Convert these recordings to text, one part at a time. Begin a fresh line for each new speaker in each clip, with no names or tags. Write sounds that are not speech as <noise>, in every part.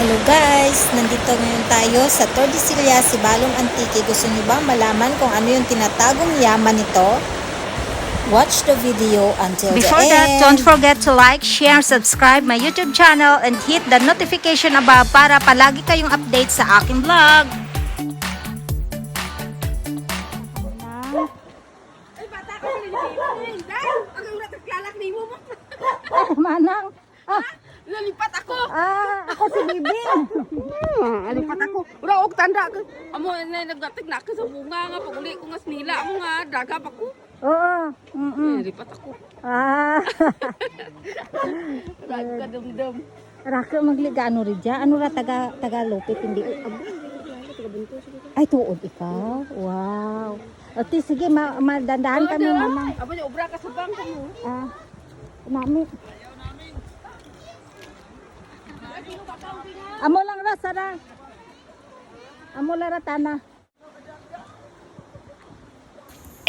Hello guys! Nandito ngayon tayo sa Tordesillas, Sibalong Antique. Gusto niyo ba malaman kung ano yung tinatagong yaman nito? Watch the video until
Before
the
that,
end.
don't forget to like, share, subscribe my YouTube channel and hit the notification above para palagi kayong update sa aking vlog.
Ako
Bibi.
Hmm, nalipat ako. Ura, og tanda ka. Amo, na nagdatig na ako sa bunga nga. Pag uli ko nga snila mo nga, daga pa ko.
Oo. Mm-mm.
Nalipat ako.
Ah, <laughs>
Daga dum-dum.
raka magliga ano rin dyan? Ano ra taga, taga lupit, hindi. Ay, tuod ikaw. Wow. Ati, sige, ma madandaan kami, mamang.
Aba, niya, obra ka sa bangka mo.
Ah, nami. Amo lang ra sara. Amo lang ra tana.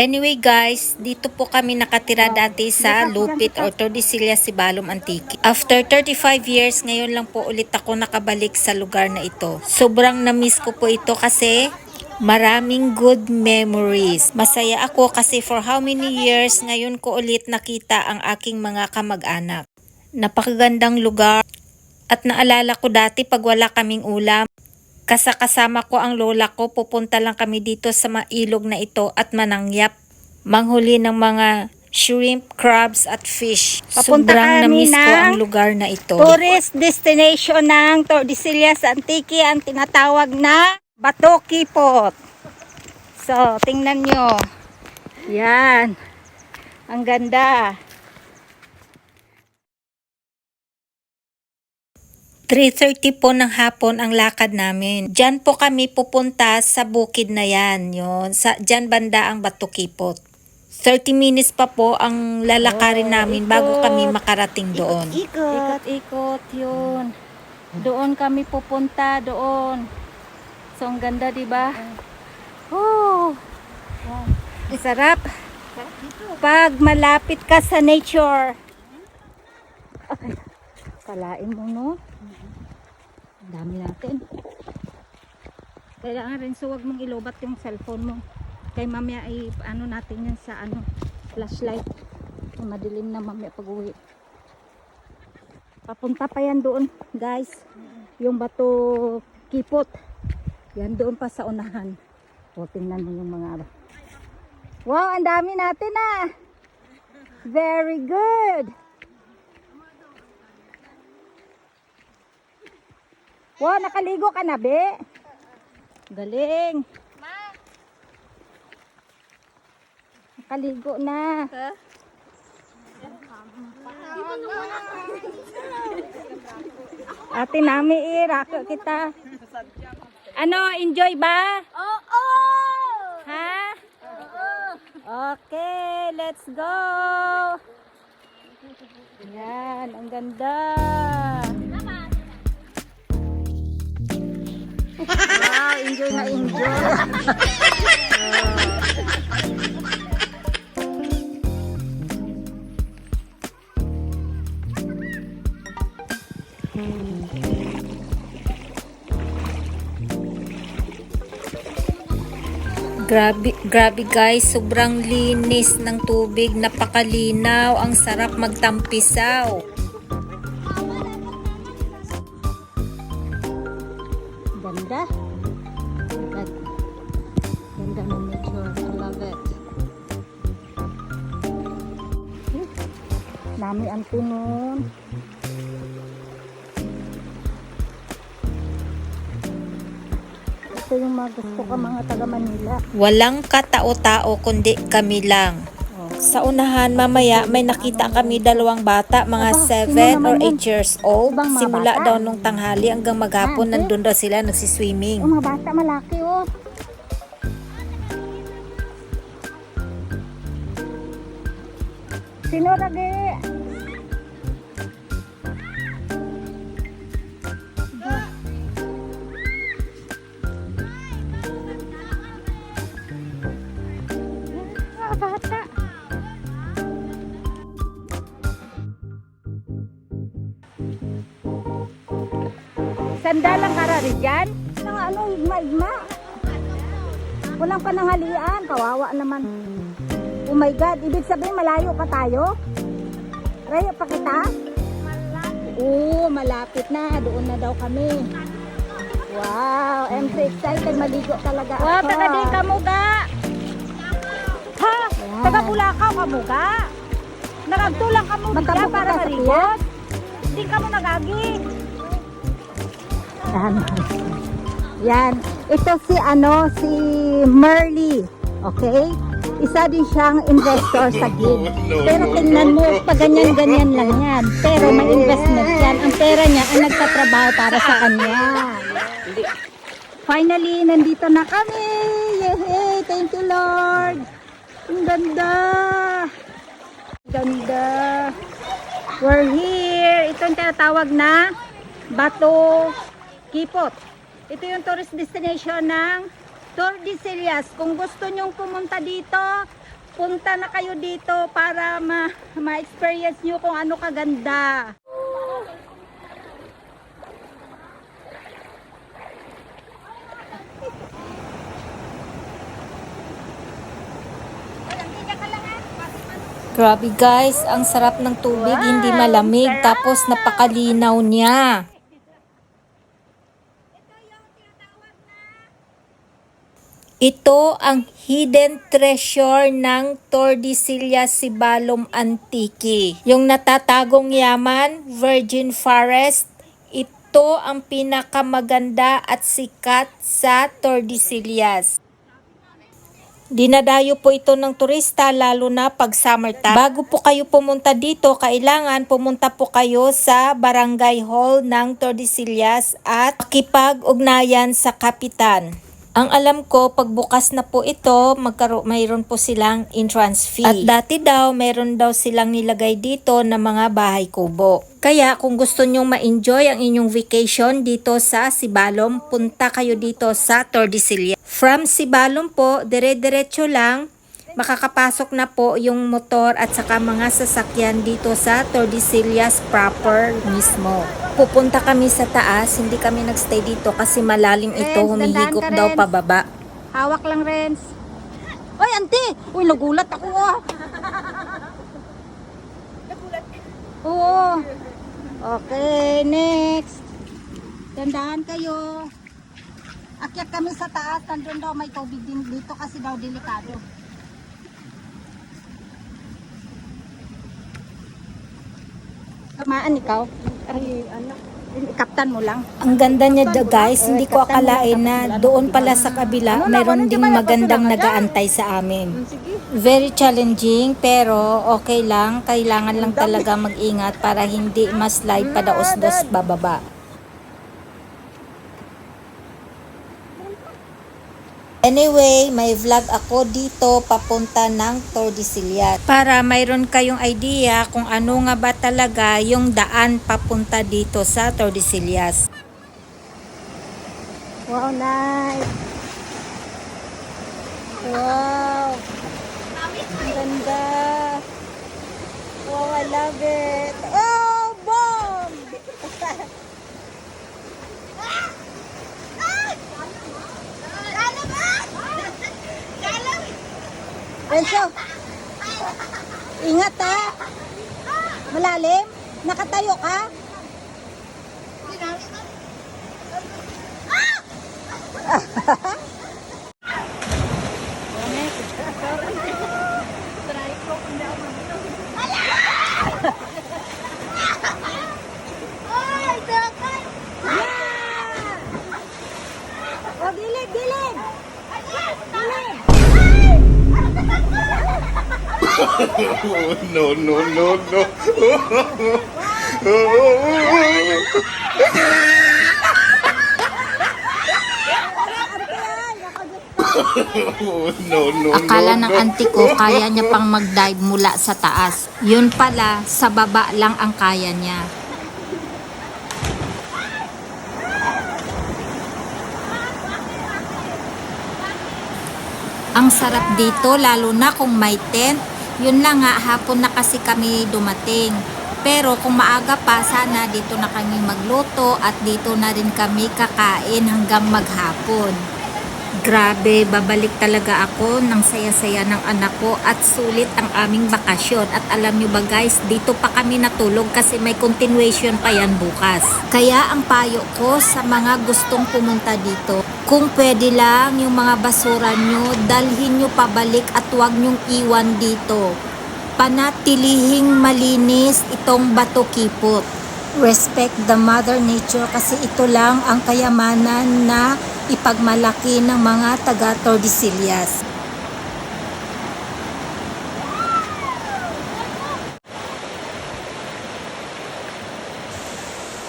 Anyway guys, dito po kami nakatira dati sa Lupit or Tordesillas, Sibalom Antique. After 35 years, ngayon lang po ulit ako nakabalik sa lugar na ito. Sobrang na-miss ko po ito kasi maraming good memories. Masaya ako kasi for how many years ngayon ko ulit nakita ang aking mga kamag-anak. Napakagandang lugar at naalala ko dati pag wala kaming ulam, Kasakasama ko ang lola ko, pupunta lang kami dito sa mailog na ito at manangyap. Manghuli ng mga shrimp, crabs at fish.
Papunta
Sobrang
kami
na-miss ko
ng
ang lugar na ito.
Tourist destination ng Tordesillas Antique ang tinatawag na Bato Kipot. So, tingnan nyo. Yan. Ang ganda.
3.30 po ng hapon ang lakad namin. Diyan po kami pupunta sa bukid na yan. Yun. Sa, diyan banda ang Batukipot. 30 minutes pa po ang lalakarin
Oh,
namin bago
ikot.
kami makarating doon.
Ikot-ikot yun. Doon kami pupunta, doon. So, ang ganda, di ba? Oh. Sarap. Pag malapit ka sa nature. Okay. Kalain mo, no? Ang dami natin. Kailangan rin so wag mong ilobat yung cellphone mo. Kay mamaya ay ano natin yan sa ano flashlight. Madilim na mamaya pag uwi. Papunta pa yan doon, guys. Yung bato kipot. Yan doon pa sa unahan. O, tingnan mo yung mga... Wow, ang dami natin ah! Very good! Wow, nakaligo ka na, be? Galing! Nakaligo na. Ate nami irako kita. Ano, enjoy ba?
Oo!
Ha? Okay, let's go. Yan, ang ganda. Wow, enjoy na enjoy.
Grabe, grabe guys, sobrang linis ng tubig, napakalinaw, ang sarap magtampisaw.
Nami ang tunon. Ito yung mga gusto ka mga taga Manila.
Walang katao-tao kundi kami lang.
Oh.
Sa unahan, mamaya may nakita kami dalawang bata, mga
Aba,
7
sino
or
naman
8 years old. Simula daw nung tanghali hanggang maghapon,
Ah,
nandun daw sila nagsiswimming.
Yung mga bata malaki oh. Sino lagi? Sa Ganda lang karari dyan. Nang ano, higma-higma. Walang pananghalian. Kawawa naman. Oh my God. Ibig sabihin malayo pa tayo? Rayo pa kita? Oo, malapit na. Doon na daw kami. Wow, I'm so excited. Maligo talaga ako.
Wow, taga di ka mo ga. Ha?
Wow.
Taga Bulacau ka mo ga. Nagagtulang ka mo
Magkamukha
ga para
ka sa
marigot. Di ka mo nagagi.
Yan. Yan. Ito si ano, si Merly. Okay? Isa din siyang investor sa <laughs> gig. Pero tingnan mo, pag ganyan-ganyan lang yan. Pero may investment yan. Ang pera niya ang nagtatrabaho para sa kanya. Finally, nandito na kami. Yay! Thank you, Lord. Ang ganda. Ganda. We're here. Ito yung tinatawag na Bato Kipot. Ito yung tourist destination ng Tordesillas. Kung gusto nyong pumunta dito, punta na kayo dito para ma- ma-experience nyo kung ano kaganda.
Grabe guys, ang sarap ng tubig, hindi malamig, tapos napakalinaw niya. Ito ang hidden treasure ng Tordesillas Sibalom Antique. Yung natatagong yaman, Virgin Forest, ito ang pinakamaganda at sikat sa Tordesillas. Dinadayo po ito ng turista lalo na pag summertime. Bago po kayo pumunta dito, kailangan pumunta po kayo sa Barangay Hall ng Tordesillas at makipag-ugnayan sa kapitan. Ang alam ko, pagbukas na po ito, magkaro mayroon po silang entrance fee. At dati daw, mayroon daw silang nilagay dito na mga bahay kubo. Kaya kung gusto nyong ma-enjoy ang inyong vacation dito sa Sibalom, punta kayo dito sa Tordesillas. From Sibalom po, dire-diretso lang, makakapasok na po yung motor at saka mga sasakyan dito sa Tordesillas proper mismo. Pupunta kami sa taas, hindi kami nagstay dito kasi malalim ito,
Renz,
humihigop daw
Renz.
pababa.
Hawak lang, Renz. Oy, auntie! Uy, nagulat ako ah. Oo. Okay, next. Tandaan kayo. Akyat kami sa taas. Nandun daw may tubig din dito kasi daw delikado. Tamaan ikaw? Ay, ano? Kaptan mo lang.
Ang ganda niya da guys, hindi ko akalain na doon pala sa kabila, mayroon ding magandang nagaantay sa amin. Very challenging pero okay lang, kailangan lang talaga mag-ingat para hindi ma-slide padaos-dos bababa. Anyway, may vlog ako dito papunta ng Tordesillas. Para mayroon kayong idea kung ano nga ba talaga yung daan papunta dito sa Tordesillas.
Wow, nice. Wow. Ang ganda. Wow, I love it. Oh, bomb! <laughs> Renzo, ingat ha. Malalim. Nakatayo ka. O, <laughs>
no, no, no, no. no, no,
Akala
no,
ng auntie ko kaya niya pang mag-dive mula sa taas. Yun pala, sa baba lang ang kaya niya. Ang sarap dito lalo na kung may tent. Yun na nga, hapon na kasi kami dumating. Pero kung maaga pa, sana dito na kami magluto at dito na rin kami kakain hanggang maghapon. Grabe, babalik talaga ako ng saya-saya ng anak ko at sulit ang aming bakasyon. At alam nyo ba guys, dito pa kami natulog kasi may continuation pa yan bukas. Kaya ang payo ko sa mga gustong pumunta dito, kung pwede lang yung mga basura nyo, dalhin nyo pabalik at huwag nyong iwan dito. Panatilihing malinis itong bato kipot. Respect the mother nature kasi ito lang ang kayamanan na ipagmalaki ng mga taga Tordesillas.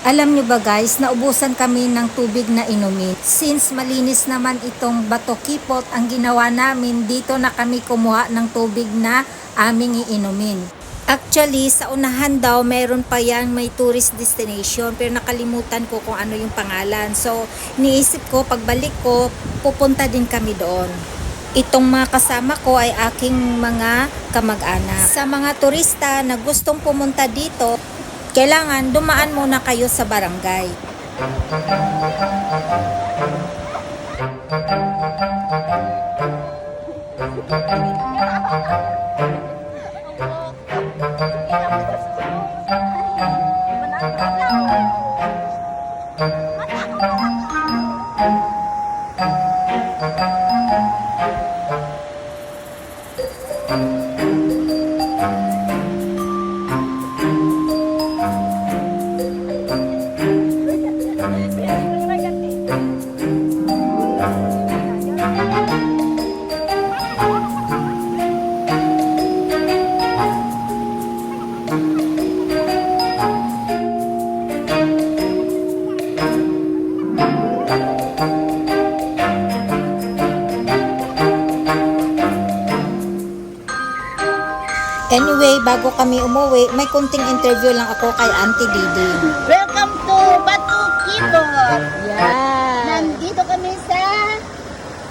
Alam nyo ba guys, naubusan kami ng tubig na inumin. Since malinis naman itong bato kipot, ang ginawa namin, dito na kami kumuha ng tubig na aming iinumin. Actually, sa unahan daw, meron pa yan may tourist destination, pero nakalimutan ko kung ano yung pangalan. So, niisip ko, pagbalik ko, pupunta din kami doon. Itong mga kasama ko ay aking mga kamag-anak. Sa mga turista na gustong pumunta dito, kailangan dumaan muna kayo sa barangay. Anyway, umuwi, may kunting interview lang ako kay Auntie Didi.
Welcome to Batu Kibot.
Yan.
Nandito kami sa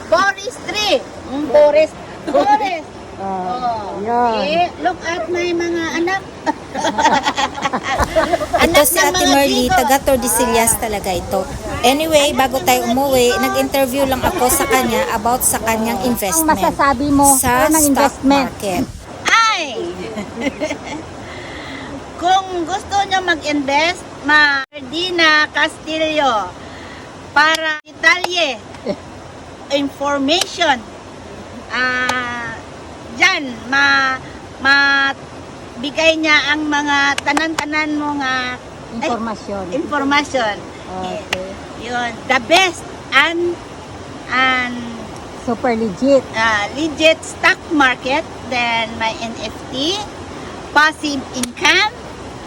forestry. Mm, forest. Forest. <laughs> Oh,
Yan.
eh, look at my mga anak. <laughs>
Ito si Ate
tigo.
taga Tordesillas talaga ito. Anyway, bago tayo umuwi, nag-interview lang ako sa kanya about sa kanyang
Ang
investment
masasabi mo
sa stock
investment.
market. <laughs>
Kung gusto nyo mag-invest, ma Dina Castillo para detalye <laughs> information ah dyan ma ma bigay niya ang mga tanan-tanan mo nga
Informasyon.
information
Okay.
yun the best and and
Super legit.
uh, legit stock market, then my NFT, passive income,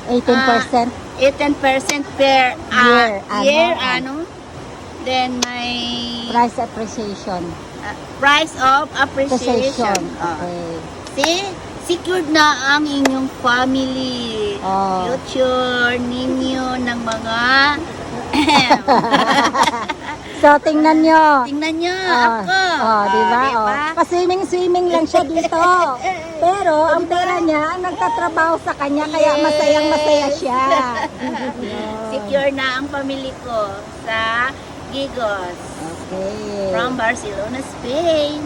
18%.
18% per uh,
Year, ano?
year, ano. Then my
price appreciation.
uh, price of appreciation.
Appreciation.
Oh.
Okay.
See, secured na ang inyong family.
Oh.
Future ninyo ng mga <laughs> <laughs>
So, tingnan nyo.
tingnan nyo
Ah,
ako.
Oh, di ba?
Oh,
Oh. Pa-swimming-swimming lang siya dito. <laughs> Pero ang pera niya ang nagtatrabaho sa kanya kaya masayang masaya siya. <laughs>
Secure na ang pamilya ko sa Gigos
Okay.
from Barcelona, Spain.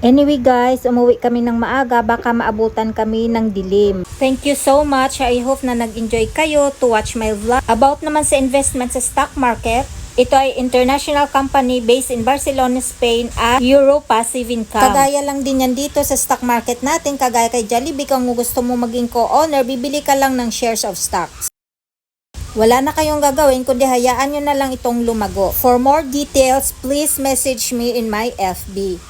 Anyway guys, umuwi kami ng maaga, baka maabutan kami ng dilim. Thank you so much. I hope na nag-enjoy kayo to watch my vlog. About naman sa investment sa stock market, ito ay international company based in Barcelona, Spain at Euro Passive Income. Kagaya lang din yan dito sa stock market natin, kagaya kay Jollibee, kung gusto mo maging co-owner, bibili ka lang ng shares of stocks. Wala na kayong gagawin kundi hayaan nyo na lang itong lumago. For more details, please message me in my FB.